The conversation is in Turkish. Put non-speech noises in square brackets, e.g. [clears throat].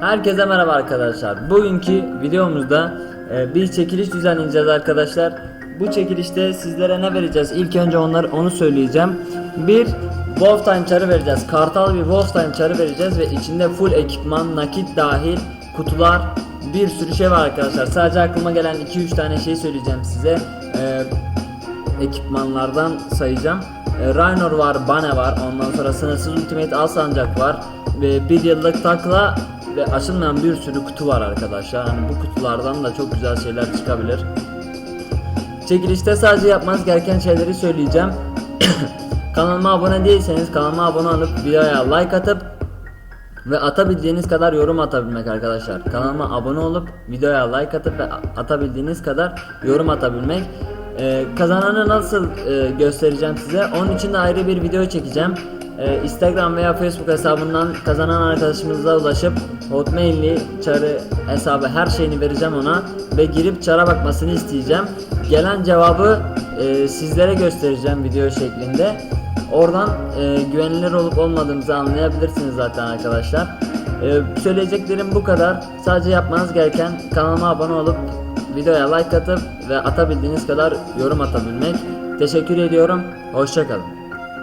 Herkese merhaba arkadaşlar. Bugünkü videomuzda e, bir çekiliş düzenleyeceğiz arkadaşlar. Bu çekilişte sizlere ne vereceğiz? İlk önce onları onu söyleyeceğim. Bir Wolfenstein çarı vereceğiz. Kartal bir Wolfenstein çarı vereceğiz ve içinde full ekipman, nakit dahil, kutular, bir sürü şey var arkadaşlar. Sadece aklıma gelen 2-3 tane şey söyleyeceğim size. E, ekipmanlardan sayacağım. E, Raynor var, Bane var, ondan sonra sınırsız Ultimate Alsancak var ve bir yıllık takla ve açılmayan bir sürü kutu var arkadaşlar. Hani bu kutulardan da çok güzel şeyler çıkabilir. Çekilişte sadece yapmanız gereken şeyleri söyleyeceğim. [clears throat] kanalıma abone değilseniz kanalıma abone olup videoya like atıp ve atabildiğiniz kadar yorum atabilmek arkadaşlar. Kanalıma abone olup videoya like atıp ve atabildiğiniz kadar yorum atabilmek. Ee, kazananı nasıl e, göstereceğim size? Onun için de ayrı bir video çekeceğim. Ee, Instagram veya Facebook hesabından kazanan arkadaşımıza ulaşıp Hotmail'li çarı hesabı her şeyini vereceğim ona ve girip çara bakmasını isteyeceğim. Gelen cevabı e, sizlere göstereceğim video şeklinde. Oradan e, güvenilir olup olmadığımızı anlayabilirsiniz zaten arkadaşlar. E, söyleyeceklerim bu kadar. Sadece yapmanız gereken kanalıma abone olup videoya like atıp ve atabildiğiniz kadar yorum atabilmek. Teşekkür ediyorum. Hoşçakalın.